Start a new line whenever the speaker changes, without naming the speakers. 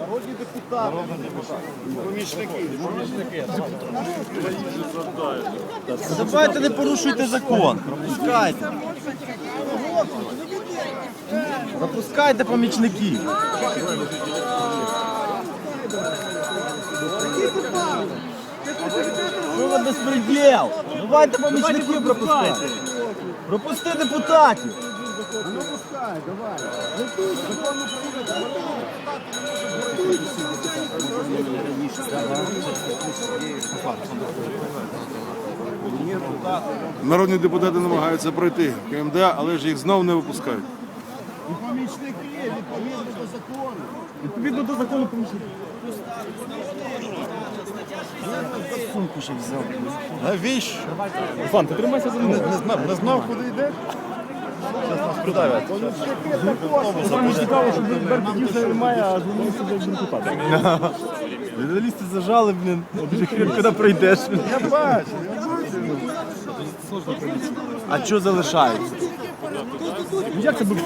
Народні депутати. Помічники.
Давайте не порушуйте закон. Пропускайте. Пропускайте помічників. Що ви безпреділ? Давайте помічників пропускайте. Пропусти депутатів.
Ну пускай, давай.
Народні депутати намагаються пройти КМД, але ж їх знов не випускають.
І помічники відповідно до закону.
Відповідно до закону помічників. Навіщо?
Іван, ти тримайся за мною.
Не знав, не знав, куди йдеш? Зараз нас придавлять.
Саме цікаво, що Беркутів немає, а журналістів як депутати.
Журналісти зажали, блін. Куди прийдеш.
Я бачу.
А що залишається?
Як це буде